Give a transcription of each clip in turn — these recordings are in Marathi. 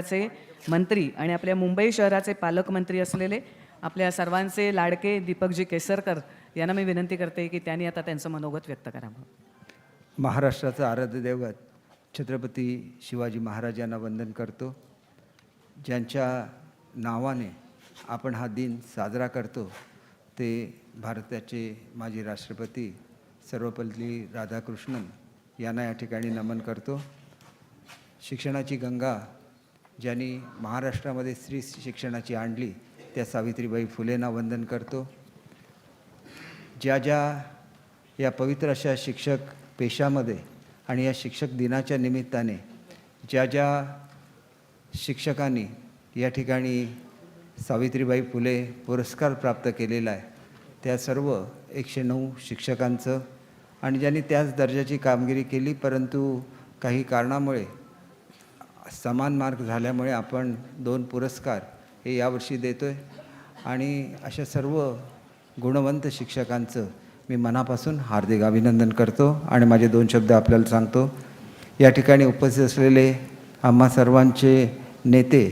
चे मंत्री आणि आपल्या मुंबई शहराचे पालकमंत्री असलेले आपल्या सर्वांचे लाडके दीपकजी केसरकर यांना मी विनंती करते की त्यांनी आता त्यांचं मनोगत व्यक्त करावं. महाराष्ट्राचं आराध्य दैवत छत्रपती शिवाजी महाराज यांना वंदन करतो. ज्यांच्या नावाने आपण हा दिन साजरा करतो ते भारताचे माजी राष्ट्रपती सर्वपल्ली राधाकृष्णन यांना या ठिकाणी नमन करतो. शिक्षणाची गंगा ज्यांनी महाराष्ट्रामध्ये स्त्री शिक्षणाची आणली त्या सावित्रीबाई फुलेंना वंदन करतो. ज्या ज्या या पवित्र अशा शिक्षक पेशामध्ये आणि या शिक्षक दिनाच्या निमित्ताने ज्या ज्या शिक्षकांनी या ठिकाणी सावित्रीबाई फुले पुरस्कार प्राप्त केलेला आहे त्या सर्व एकशे नऊ शिक्षकांचं आणि ज्यांनी त्याच दर्जाची कामगिरी केली परंतु काही कारणामुळे समान मार्क झाल्यामुळे आपण दोन पुरस्कार हे यावर्षी देतो आहे आणि अशा सर्व गुणवंत शिक्षकांचं मी मनापासून हार्दिक अभिनंदन करतो आणि माझे दोन शब्द आपल्याला सांगतो. या ठिकाणी उपस्थित असलेले आम्हा सर्वांचे नेते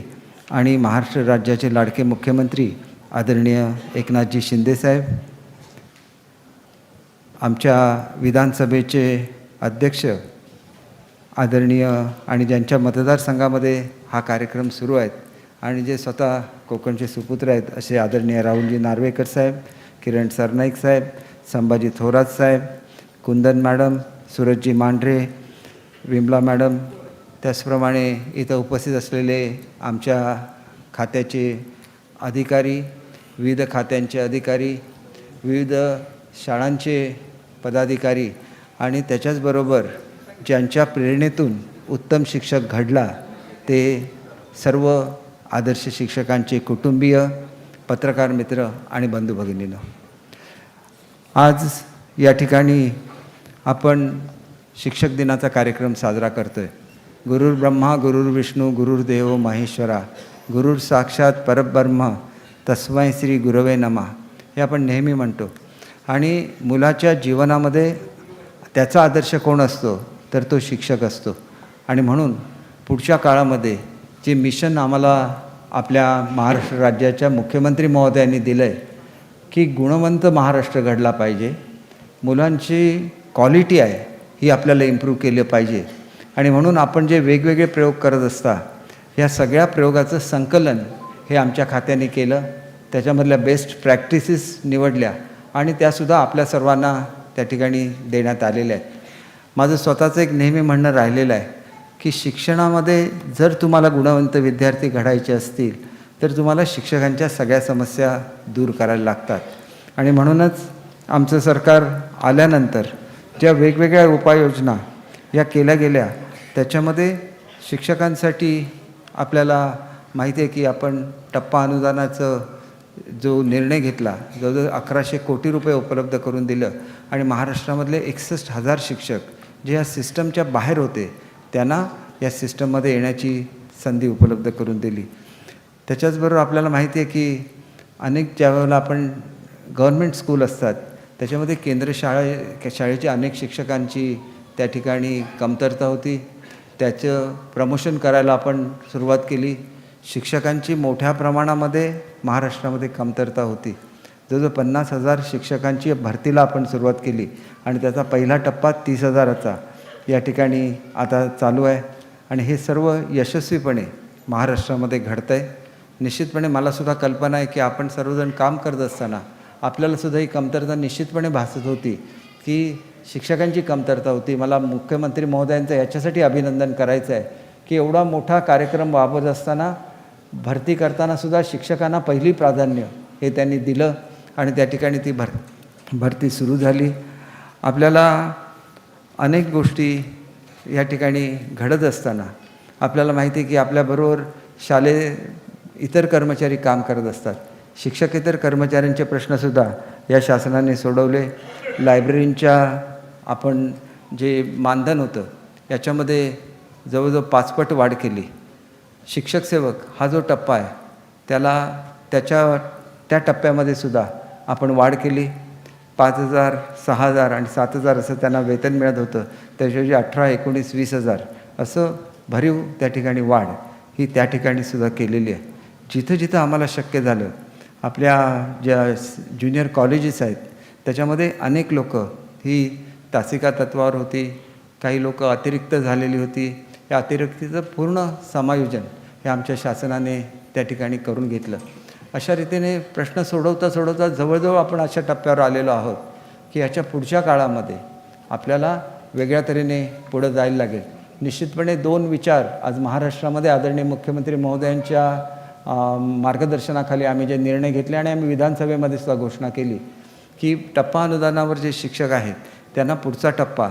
आणि महाराष्ट्र राज्याचे लाडके मुख्यमंत्री आदरणीय एकनाथजी शिंदेसाहेब आमच्या विधानसभेचे अध्यक्ष आदरणीय आणि ज्यांच्या मतदारसंघामध्ये हा कार्यक्रम सुरू आहेत आणि जे स्वतः कोकणचे सुपुत्र आहेत असे आदरणीय राहुलजी नार्वेकर साहेब किरण सरनाईक साहेब संभाजी थोरात साहेब कुंदन मॅडम सूरजजी मांढरे विमला मॅडम त्याचप्रमाणे इथं उपस्थित असलेले आमच्या खात्याचे अधिकारी विविध खात्यांचे अधिकारी विविध शाळांचे पदाधिकारी आणि त्याच्याचबरोबर ज्यांच्या प्रेरणेतून उत्तम शिक्षक घडला ते सर्व आदर्श शिक्षकांचे कुटुंबीय पत्रकार मित्र आणि बंधू भगिनीनं. आज या ठिकाणी आपण शिक्षक दिनाचा कार्यक्रम साजरा करतो आहे गुरुर ब्रह्मा गुरुर विष्णू गुरुर्देव महेश्वरा गुरुर साक्षात परब्रह्म तस्मय श्री गुरवे नमा हे आपण नेहमी म्हणतो. आणि मुलाच्या जीवनामध्ये त्याचा आदर्श कोण असतो? तर तो शिक्षक असतो. आणि म्हणून पुढच्या काळामध्ये जे मिशन आम्हाला आपल्या महाराष्ट्र राज्याच्या मुख्यमंत्री महोदयांनी दिलं आहे की गुणवंत महाराष्ट्र घडला पाहिजे. मुलांची क्वालिटी आहे ही आपल्याला इम्प्रूव्ह केलं पाहिजे. आणि म्हणून आपण जे वेगवेगळे प्रयोग करत असता या सगळ्या प्रयोगाचं संकलन हे आमच्या खात्याने केलं. त्याच्यामधल्या बेस्ट प्रॅक्टिसेस निवडल्या. आणि त्यासुद्धा आपल्या सर्वांना त्या ठिकाणी देण्यात आलेल्या आहेत. माझं स्वतःचं एक नेहमी म्हणणं राहिलेलं आहे की शिक्षणामध्ये जर तुम्हाला गुणवंत विद्यार्थी घडायचे असतील तर तुम्हाला शिक्षकांच्या सगळ्या समस्या दूर करायला लागतात. आणि म्हणूनच आमचं सरकार आल्यानंतर ज्या वेगवेगळ्या उपाययोजना या केल्या गेल्या त्याच्यामध्ये शिक्षकांसाठी आपल्याला माहिती आहे की आपण टप्पा अनुदानाचं जो निर्णय घेतला जवळजवळ अकराशे कोटी रुपये उपलब्ध करून दिलं आणि महाराष्ट्रामधले एकसष्ट हजार शिक्षक जे या सिस्टमच्या बाहेर होते त्यांना या सिस्टममध्ये येण्याची संधी उपलब्ध करून दिली. त्याच्याचबरोबर आपल्याला माहिती आहे की अनेक ज्यावेळेला आपण गव्हर्मेंट स्कूल असतात त्याच्यामध्ये केंद्र शाळे शाळेच्या अनेक शिक्षकांची त्या ठिकाणी कमतरता होती. त्याचं प्रमोशन करायला आपण सुरुवात केली. शिक्षकांची मोठ्या प्रमाणामध्ये महाराष्ट्रामध्ये कमतरता होती. जवळजवळ पन्नास हजार शिक्षकांची भरतीला आपण सुरुवात केली आणि त्याचा पहिला टप्पा तीस हजाराचा. या ठिकाणी आता चालू आहे आणि हे सर्व यशस्वीपणे महाराष्ट्रामध्ये घडतं आहे निश्चितपणे मलासुद्धा कल्पना आहे की आपण सर्वजण काम करत असताना आपल्यालासुद्धा ही कमतरता निश्चितपणे भासत होती की शिक्षकांची कमतरता होती. मला मुख्यमंत्री महोदयांचं याच्यासाठी अभिनंदन करायचं आहे की एवढा मोठा कार्यक्रम वापरत असताना भरती करतानासुद्धा शिक्षकांना पहिली प्राधान्य हे त्यांनी दिलं. आणि त्या ठिकाणी ती भर भरती सुरू झाली. आपल्याला अनेक गोष्टी या ठिकाणी घडत असताना आपल्याला माहिती आहे की आपल्याबरोबर शालेय इतर कर्मचारी काम करत असतात. शिक्षकेतर कर्मचाऱ्यांचे प्रश्नसुद्धा या शासनाने सोडवले. लायब्ररींच्या आपण जे मानधन होतं याच्यामध्ये जवळजवळ पाचपट वाढ केली. शिक्षक सेवक हा जो टप्पा आहे त्याला त्याच्या त्या टप्प्यामध्ये सुद्धा आपण वाढ केली. पाच हजार सहा हजार आणि सात हजार असं त्यांना वेतन मिळत होतं. त्याच्याऐवजी अठरा एकोणीस वीस हजार असं भरीव त्या ठिकाणी वाढ ही त्या ठिकाणी सुद्धा केलेली आहे. जिथं जिथं आम्हाला शक्य झालं आपल्या ज्या ज्युनियर कॉलेजेस आहेत त्याच्यामध्ये अनेक लोक ही तासिका तत्वावर होती काही लोक अतिरिक्त झालेली होती. या अतिरिक्तीचं पूर्ण समायोजन हे आमच्या शासनाने त्या ठिकाणी करून घेतलं. अशा रीतीने प्रश्न सोडवता सोडवता जवळजवळ आपण अशा टप्प्यावर आलेलो आहोत की याच्या पुढच्या काळामध्ये आपल्याला वेगळ्या तऱ्हेने पुढं जायला लागेल. निश्चितपणे दोन विचार आज महाराष्ट्रामध्ये आदरणीय मुख्यमंत्री महोदयांच्या मार्गदर्शनाखाली आम्ही जे निर्णय घेतले आणि आम्ही विधानसभेमध्ये सुद्धा घोषणा केली की टप्पा अनुदानावर जे शिक्षक आहेत त्यांना पुढचा टप्पा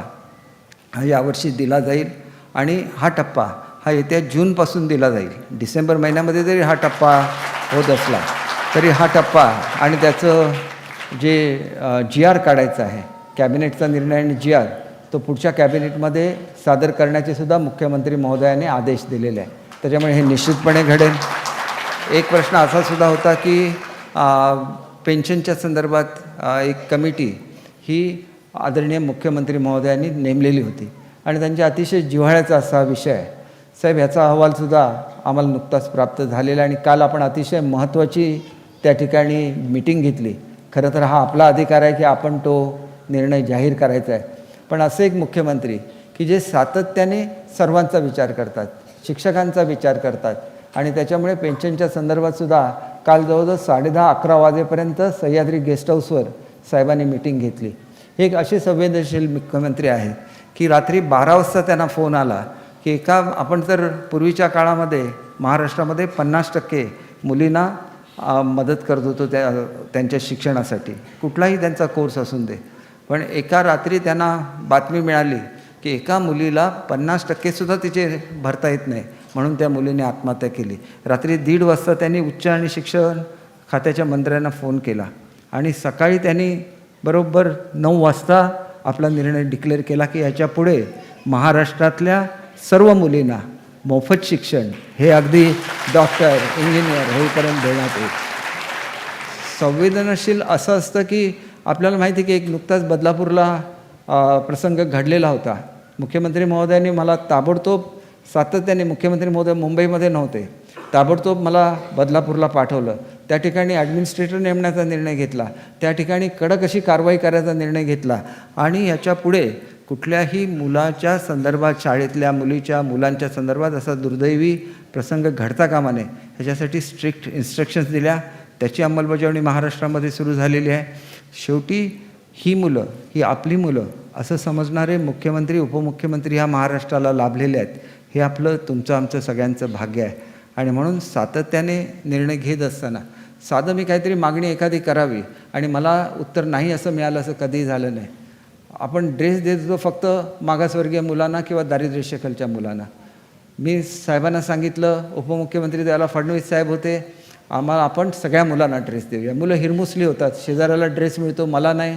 हा यावर्षी दिला जाईल आणि हा टप्पा हा येत्या जूनपासून दिला जाईल. डिसेंबर महिन्यामध्ये जरी हा टप्पा होत असला तरी हा टप्पा आणि त्याचं जे जी आर काढायचं आहे कॅबिनेटचा निर्णय आणि जी आर तो पुढच्या कॅबिनेटमध्ये सादर करण्याचे सुद्धा मुख्यमंत्री महोदयाने आदेश दिलेले आहे त्याच्यामुळे हे निश्चितपणे घडेल. एक प्रश्न असा सुद्धा होता की पेन्शनच्या संदर्भात एक कमिटी ही आदरणीय मुख्यमंत्री महोदयांनी नेमलेली होती. आणि त्यांच्या अतिशय जिव्हाळ्याचा असा विषय आहे. साहेब ह्याचा अहवालसुद्धा आम्हाला नुकताच प्राप्त झालेला आहे आणि काल आपण अतिशय महत्त्वाची त्या ठिकाणी मीटिंग घेतली. खरं तर हा आपला अधिकार आहे की आपण तो निर्णय जाहीर करायचा आहे. पण असे एक मुख्यमंत्री की जे सातत्याने सर्वांचा विचार करतात शिक्षकांचा विचार करतात आणि त्याच्यामुळे पेन्शनच्या संदर्भातसुद्धा काल जवळजवळ साडेदहा अकरा वाजेपर्यंत सह्याद्री गेस्ट हाऊसवर साहेबांनी मिटिंग घेतली. हे एक असे संवेदनशील मुख्यमंत्री आहेत की रात्री बारा वाजता त्यांना फोन आला की एका आपण तर पूर्वीच्या काळामध्ये महाराष्ट्रामध्ये पन्नास टक्के मुलींना मदत करत होतो त्या त्यांच्या शिक्षणासाठी. कुठलाही त्यांचा कोर्स असून दे. पण एका रात्री त्यांना बातमी मिळाली की एका मुलीला पन्नास टक्केसुद्धा तिचे भरता येत नाही. म्हणून त्या मुलीने आत्महत्या केली. रात्री दीड वाजता त्यांनी उच्च आणि शिक्षण खात्याच्या मंत्र्यांना फोन केला. आणि सकाळी त्यांनी बरोबर नऊ वाजता आपला निर्णय डिक्लेअर केला की याच्यापुढे महाराष्ट्रातल्या सर्व मुलींना मोफत शिक्षण हे अगदी डॉक्टर इंजिनियर होईपर्यंत देण्यात येईल. संवेदनशील असं असतं की आपल्याला माहिती आहे की एक नुकताच बदलापूरला प्रसंग घडलेला होता. मुख्यमंत्री महोदयांनी मला ताबडतोब सातत्याने मुख्यमंत्री महोदय मुंबईमध्ये नव्हते ताबडतोब मला बदलापूरला पाठवलं. त्या ठिकाणी ॲडमिनिस्ट्रेटर नेमण्याचा निर्णय घेतला. त्या ठिकाणी कडक अशी कारवाई करायचा निर्णय घेतला. आणि ह्याच्या पुढे कुठल्याही मुलाच्या संदर्भात शाळेतल्या मुलीच्या मुलांच्या संदर्भात असा दुर्दैवी प्रसंग घडता कामा नये. ह्याच्यासाठी स्ट्रिक्ट इन्स्ट्रक्शन्स दिल्या. त्याची अंमलबजावणी महाराष्ट्रामध्ये सुरू झालेली आहे. शेवटी ही मुलं ही आपली मुलं असं समजणारे मुख्यमंत्री उपमुख्यमंत्री ह्या महाराष्ट्राला लाभलेले आहेत. हे आपलं तुमचं आमचं सगळ्यांचं भाग्य आहे. आणि म्हणून सातत्याने निर्णय घेत असताना साधं मी काहीतरी मागणी एखादी करावी आणि मला उत्तर नाही असं मिळालं असं कधीही झालं नाही. आपण ड्रेस देत होतो फक्त मागासवर्गीय मुलांना किंवा दारिद्र्यशेखलच्या मुलांना. मी साहेबांना सांगितलं उपमुख्यमंत्री त्याला फडणवीस साहेब होते आम्हाला आपण सगळ्या मुलांना ड्रेस देऊया. मुलं हिरमुसली होतात शेजाऱ्याला ड्रेस मिळतो मला नाही.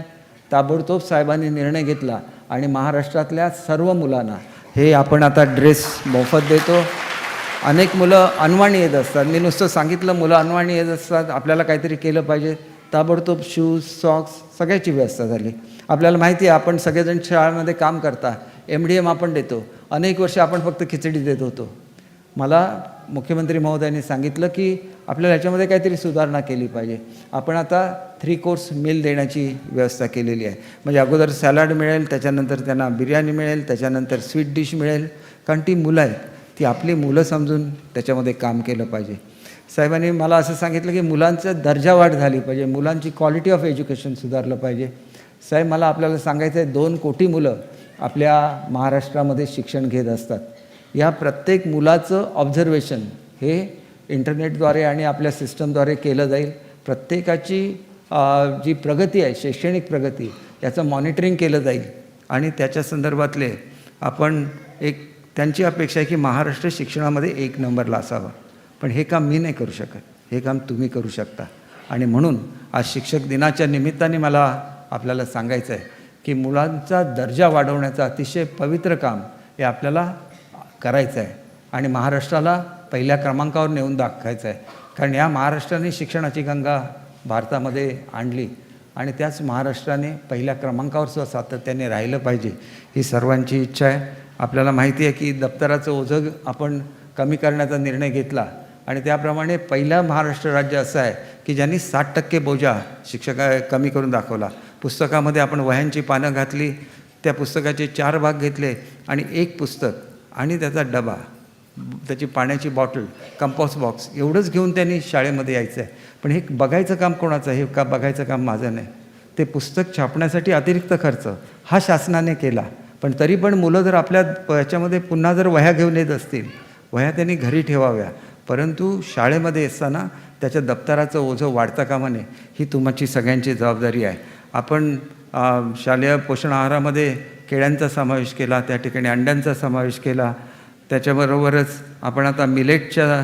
ताबडतोब साहेबांनी निर्णय घेतला आणि महाराष्ट्रातल्या सर्व मुलांना हे आपण आता ड्रेस मोफत देतो. अनेक मुलं अनवाणी येत असतात. मी नुसतं सांगितलं मुलं अनवाणी येत असतात आपल्याला काहीतरी केलं पाहिजे. ताबडतोब शूज सॉक्स सगळ्याची व्यवस्था झाली. आपल्याला माहिती आहे आपण सगळेजण शाळांमध्ये काम करता एम डी एम आपण देतो. अनेक वर्ष आपण फक्त खिचडी देत होतो. मला मुख्यमंत्री महोदयांनी सांगितलं की आपल्याला ह्याच्यामध्ये काहीतरी सुधारणा केली पाहिजे. आपण आता थ्री कोर्स मील देण्याची व्यवस्था केलेली आहे. म्हणजे अगोदर सॅलड मिळेल त्याच्यानंतर त्यांना बिर्याणी मिळेल त्याच्यानंतर स्वीट डिश मिळेल. कारण ती मुलं आहेत ती आपली मुलं समजून त्याच्यामध्ये काम केलं पाहिजे. साहेबांनी मला असं सांगितलं की मुलांचा दर्जा वाढ झाली पाहिजे मुलांची क्वालिटी ऑफ एज्युकेशन सुधारलं पाहिजे. साहेब मला आपल्याला सांगायचं आहे दोन कोटी मुलं आपल्या महाराष्ट्रामध्ये शिक्षण घेत असतात. या प्रत्येक मुलाचं ऑब्झर्वेशन हे इंटरनेटद्वारे आणि आपल्या सिस्टमद्वारे केलं जाईल. प्रत्येकाची जी प्रगती आहे शैक्षणिक प्रगती याचं मॉनिटरिंग केलं जाईल. आणि त्याच्या संदर्भातले आपण एक त्यांची अपेक्षा आहे की महाराष्ट्र शिक्षणामध्ये एक नंबरला असावा. पण हे काम मी नाही करू शकत. हे काम तुम्ही करू शकता. आणि म्हणून आज शिक्षक दिनाच्या निमित्ताने मला आपल्याला सांगायचं आहे की मुलांचा दर्जा वाढवण्याचं अतिशय पवित्र काम हे आपल्याला करायचं आहे. आणि महाराष्ट्राला पहिल्या क्रमांकावर नेऊन दाखवायचं आहे. कारण या महाराष्ट्राने शिक्षणाची गंगा भारतामध्ये आणली आणि त्याच महाराष्ट्राने पहिल्या क्रमांकावर सुद्धा सातत्याने राहिलं पाहिजे. ही सर्वांची इच्छा आहे. आपल्याला माहिती आहे की दप्तराचं ओझं आपण कमी करण्याचा निर्णय घेतला. आणि त्याप्रमाणे पहिला महाराष्ट्र राज्य असं आहे की ज्यांनी साठ टक्के बोजा शिक्षका कमी करून दाखवला. पुस्तकामध्ये आपण वह्यांची पानं घातली त्या पुस्तकाचे चार भाग घेतले आणि एक पुस्तक आणि त्याचा डबा त्याची पाण्याची बॉटल कंपॉस बॉक्स एवढंच घेऊन त्यांनी शाळेमध्ये यायचं आहे पण हे बघायचं काम कोणाचं आहे? हे का बघायचं काम माझं नाही. ते पुस्तक छापण्यासाठी अतिरिक्त खर्च हा शासनाने केला. पण तरी पण मुलं जर आपल्या याच्यामध्ये पुन्हा जर वह्या घेऊन येत असतील वह्या त्यांनी घरी ठेवाव्या. परंतु शाळेमध्ये असताना त्याच्या दप्तराचं ओझं वाढता कामा नये ही तुमची सगळ्यांची जबाबदारी आहे. आपण शालेय पोषण आहारामध्ये केळ्यांचा समावेश केला त्या ठिकाणी अंड्यांचा समावेश केला. त्याच्याबरोबरच आपण आता मिलेटच्या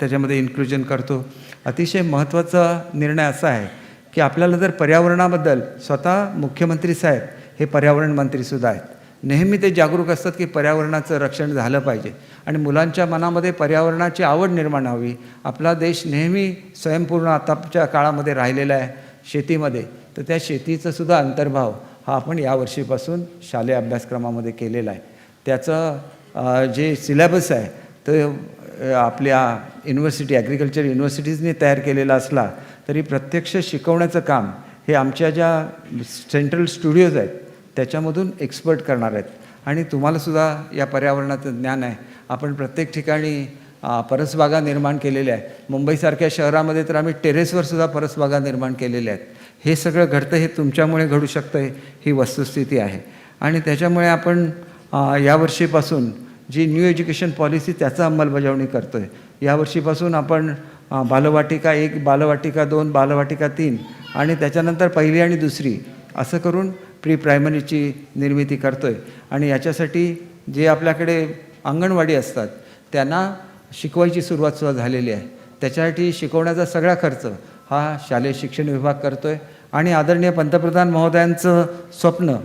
त्याच्यामध्ये इन्क्लुजन करतो. अतिशय महत्त्वाचा निर्णय असा आहे की आपल्याला जर पर्यावरणाबद्दल स्वतः मुख्यमंत्री साहेब हे पर्यावरण मंत्रीसुद्धा आहेत. नेहमी ते जागरूक असतात की पर्यावरणाचं रक्षण झालं पाहिजे. आणि मुलांच्या मनामध्ये पर्यावरणाची आवड निर्माण व्हावी आपला देश नेहमी स्वयंपूर्ण आताच्या काळामध्ये राहिलेला आहे शेतीमध्ये. तर त्या शेतीचासुद्धा अंतर्भाव हा आपण यावर्षीपासून शालेय अभ्यासक्रमामध्ये केलेला आहे. त्याचं जे सिलेबस आहे तो आपल्या युनिव्हर्सिटी ॲग्रिकल्चर युनिव्हर्सिटीजने तयार केलेला असला तरी प्रत्यक्ष शिकवण्याचं काम हे आमच्या ज्या सेंट्रल स्टुडिओज आहेत त्याच्यामधून एक्सपर्ट करणार आहेत. आणि तुम्हालासुद्धा या पर्यावरणाचं ज्ञान आहे. आपण प्रत्येक ठिकाणी परसबागा निर्माण केलेल्या आहे मुंबईसारख्या शहरामध्ये तर आम्ही टेरेसवर सुद्धा परसबागा निर्माण केलेल्या आहेत. हे सगळं घडतं हे तुमच्यामुळे घडू शकतं ही वस्तुस्थिती आहे. आणि त्याच्यामुळे आपण यावर्षीपासून जी न्यू एज्युकेशन पॉलिसी त्याचा अंमलबजावणी करतो आहे यावर्षीपासून आपण बालवाटिका एक बालवाटिका दोन बालवाटिका तीन आणि त्याच्यानंतर पहिली आणि दुसरी असं करून प्री प्रायमरीची निर्मिती करतो आहे आणि याच्यासाठी जे आपल्याकडे अंगणवाडी असतात त्यांना शिकवायची सुरुवात सुद्धा झालेली आहे. त्याच्यासाठी शिकवण्याचा सगळा खर्च हा शालेय शिक्षण विभाग करतो आहे आणि आदरणीय पंतप्रधान महोदयांचं स्वप्न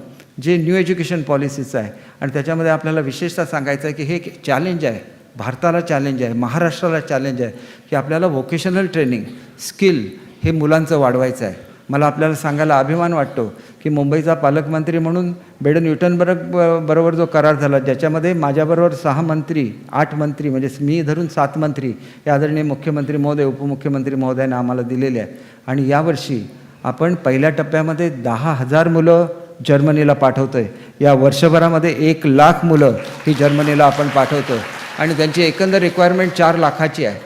जे न्यू एज्युकेशन पॉलिसीचं आहे. आणि त्याच्यामध्ये आपल्याला विशेषतः सांगायचं आहे की हे एक चॅलेंज आहे. भारताला चॅलेंज आहे महाराष्ट्राला चॅलेंज आहे की आपल्याला व्होकेशनल ट्रेनिंग स्किल हे मुलांचं वाढवायचं आहे. मला आपल्याला सांगायला अभिमान वाटतो की मुंबईचा पालकमंत्री म्हणून बेडन न्यूटनबर्ग ब- बरोबर जो करार झाला ज्याच्यामध्ये माझ्याबरोबर सहा मंत्री आठ मंत्री म्हणजे मी धरून सात मंत्री हे आदरणीय मुख्यमंत्री महोदय उपमुख्यमंत्री महोदयाने आम्हाला दिलेले आहे आणि यावर्षी आपण पहिल्या टप्प्यामध्ये दहा हजार मुलं जर्मनीला पाठवतो आहे या वर्षभरामध्ये एक लाख मुलं ही जर्मनीला आपण पाठवतो आणि त्यांची एकंदर रिक्वायरमेंट चार लाखाची आहे.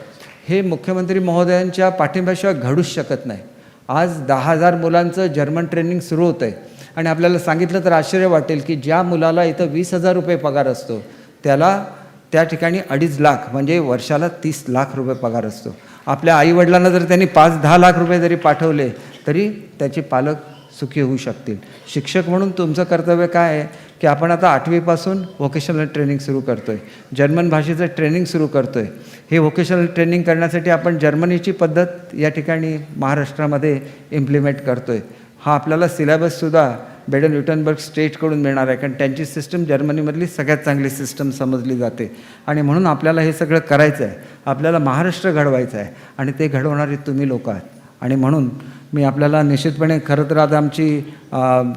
हे मुख्यमंत्री महोदयांच्या पाठिंब्याशिवाय घडूच शकत नाही. आज दहा हजार मुलांचं जर्मन ट्रेनिंग सुरू होतं आहे आणि आपल्याला सांगितलं तर आश्चर्य वाटेल की ज्या मुलाला इथं वीस हजार रुपये पगार असतो त्याला त्या ठिकाणी अडीच लाख म्हणजे वर्षाला तीस लाख रुपये पगार असतो. आपल्या आईवडिलांना जर त्यांनी पाच दहा लाख रुपये जरी पाठवले तरी त्याचे पालक सुखी होऊ शकतील. शिक्षक म्हणून तुमचं कर्तव्य काय आहे? की आपण आता आठवीपासून व्होकेशनल ट्रेनिंग सुरू करतो आहे जर्मन भाषेचं ट्रेनिंग सुरू करतो आहे हे व्होकेशनल ट्रेनिंग करण्यासाठी आपण जर्मनीची पद्धत या ठिकाणी महाराष्ट्रामध्ये इम्प्लिमेंट करतो आहे हा आपल्याला सिलेबससुद्धा बेडन युटनबर्ग स्टेटकडून मिळणार आहे. कारण त्यांची सिस्टम जर्मनीमधली सगळ्यात चांगली सिस्टम समजली जाते. आणि म्हणून आपल्याला हे सगळं करायचं आहे. आपल्याला महाराष्ट्र घडवायचं आहे. आणि ते घडवणारे तुम्ही लोक आहात. आणि म्हणून मी आपल्याला निश्चितपणे खरं तर आता आमची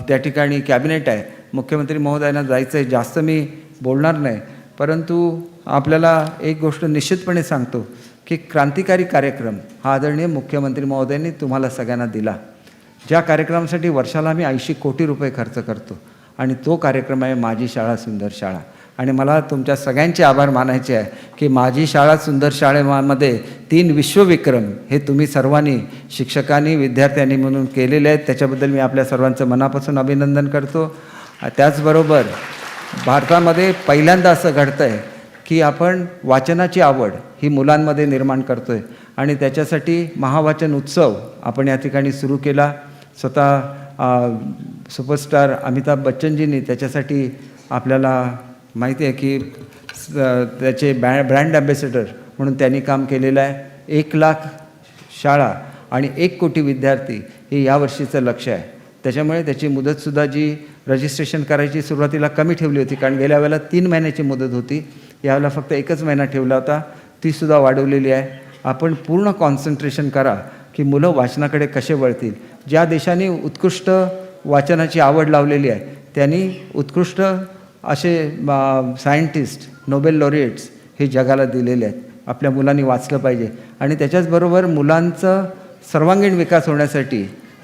त्या ठिकाणी कॅबिनेट आहे. मुख्यमंत्री महोदयांना जायचं आहे जास्त मी बोलणार नाही. परंतु आपल्याला एक गोष्ट निश्चितपणे सांगतो की क्रांतिकारी कार्यक्रम हा आदरणीय मुख्यमंत्री महोदयांनी तुम्हाला सगळ्यांना दिला. ज्या कार्यक्रमासाठी वर्षाला आम्ही ऐंशी कोटी रुपये खर्च करतो आणि तो कार्यक्रम आहे माझी शाळा सुंदर शाळा. आणि मला तुमच्या सगळ्यांचे आभार मानायचे आहे की माझी शाळा सुंदर शाळेमध्ये तीन विश्वविक्रम हे तुम्ही सर्वांनी शिक्षकांनी विद्यार्थ्यांनी म्हणून केलेले आहेत. त्याच्याबद्दल मी आपल्या सर्वांचं मनापासून अभिनंदन करतो. त्याचबरोबर भारतामध्ये पहिल्यांदा असं घडतं आहे की आपण वाचनाची आवड ही मुलांमध्ये निर्माण करतो आहे आणि त्याच्यासाठी महावाचन उत्सव आपण या ठिकाणी सुरू केला. स्वतः सुपरस्टार अमिताभ बच्चनजींनी त्याच्यासाठी आपल्याला माहिती आहे की त्याचे बॅ ब्रँड ॲम्बॅसेडर म्हणून त्यांनी काम केलेलं आहे. एक लाख शाळा आणि एक कोटी विद्यार्थी हे यावर्षीचं लक्ष आहे. त्याच्यामुळे त्याची मुदतसुद्धा जी रजिस्ट्रेशन करायची सुरुवातीला कमी ठेवली होती कारण गेल्या वेळेला तीन महिन्याची मुदत होती यावेळेला फक्त एकच महिना ठेवला होता तीसुद्धा वाढवलेली आहे. आपण पूर्ण कॉन्सन्ट्रेशन करा की मुलं वाचनाकडे कसे वळतील. ज्या देशांनी उत्कृष्ट वाचनाची आवड लावलेली आहे त्यांनी उत्कृष्ट असे सायंटिस्ट नोबेल लॉरिएट्स हे जगाला दिलेले आहेत. आपल्या मुलांनी वाचलं पाहिजे. आणि त्याच्याचबरोबर मुलांचं सर्वांगीण विकास होण्यासाठी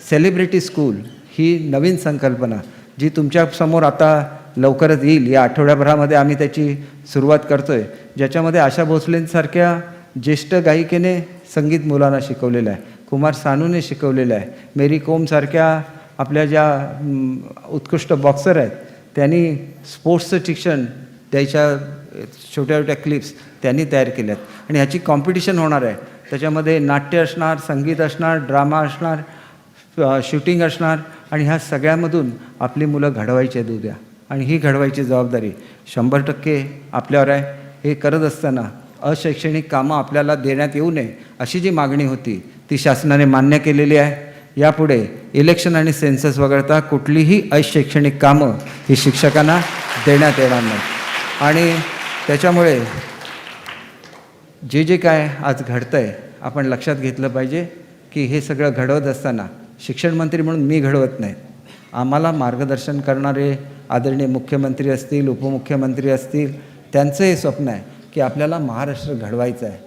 सेलिब्रिटी स्कूल ही नवीन संकल्पना जी तुमच्यासमोर आता लवकरच येईल. या आठवड्याभरामध्ये आम्ही त्याची सुरुवात करतो आहे ज्याच्यामध्ये आशा भोसलेंसारख्या ज्येष्ठ गायिकेने संगीत मुलांना शिकवलेलं आहे. कुमार सानूने शिकवलेलं आहे. मेरी कोमसारख्या आपल्या ज्या उत्कृष्ट बॉक्सर आहेत त्यांनी स्पोर्ट्सचं शिक्षण त्याच्या छोट्या छोट्या क्लिप्स त्यांनी तयार केल्यात. आणि ह्याची कॉम्पिटिशन होणार आहे. त्याच्यामध्ये नाट्य असणार संगीत असणार ड्रामा असणार शूटिंग असणार आणि ह्या सगळ्यामधून आपली मुलं घडवायची आहेत उद्या. आणि ही घडवायची जबाबदारी शंभर टक्के आपल्यावर आहे. हे करत असताना अशैक्षणिक कामं आपल्याला देण्यात येऊ नये अशी जी मागणी होती ती शासनाने मान्य केलेली आहे. यापुढे इलेक्शन आणि सेन्सस वगळता कुठलीही अशैक्षणिक कामं ही शिक्षकांना देण्यात येणार नाही आणि त्याच्यामुळे जे जे काय आज घडतं आहे आपण लक्षात घेतलं पाहिजे की हे सगळं घडवत असताना शिक्षण मंत्री म्हणून मी घडवत नाही. आम्हाला मार्गदर्शन करणारे आदरणीय मुख्यमंत्री असतील उपमुख्यमंत्री असतील त्यांचं हे स्वप्न आहे की आपल्याला महाराष्ट्र घडवायचं आहे.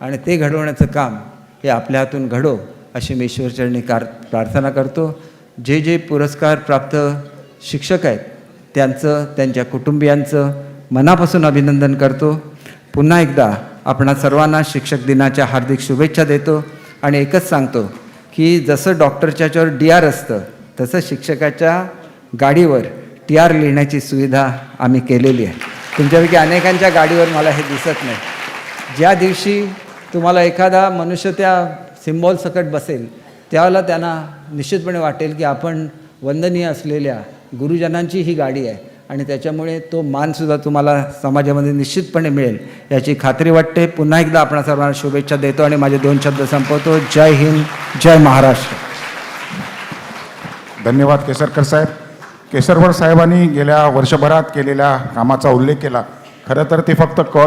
आणि ते घडवण्याचं काम हे आपल्या हातून घडो अशी मी ईश्वरचरणी कार प्रार्थना करतो. जे जे पुरस्कार प्राप्त शिक्षक आहेत त्यांचं त्यांच्या कुटुंबियांचं मनापासून अभिनंदन करतो. पुन्हा एकदा आपणा सर्वांना शिक्षक दिनाच्या हार्दिक शुभेच्छा देतो आणि एकच सांगतो की जसं डॉक्टरच्या याच्यावर डी आर असतं तसं शिक्षकाच्या गाडीवर टी आर लिहिण्याची सुविधा आम्ही केलेली आहे. तुमच्यापैकी अनेकांच्या गाडीवर मला हे दिसत नाही. ज्या दिवशी तुम्हाला एखादा मनुष्य त्या सिम्बॉल सकट बसेल त्यावेळेला त्यांना निश्चितपणे वाटेल की आपण वंदनीय असलेल्या गुरुजनांची ही गाडी आहे. आणि त्याच्यामुळे तो मानसुद्धा तुम्हाला समाजामध्ये निश्चितपणे मिळेल. याची खात्री वाटते. पुन्हा एकदा आपण सर्वांना शुभेच्छा देतो आणि माझे दोन शब्द संपवतो. जय हिंद जय महाराष्ट्र. धन्यवाद केसरकर साहेब. केसरकर साहेबांनी गेल्या वर्षभरात केलेल्या कामाचा उल्लेख केला. खरं तर ते फक्त क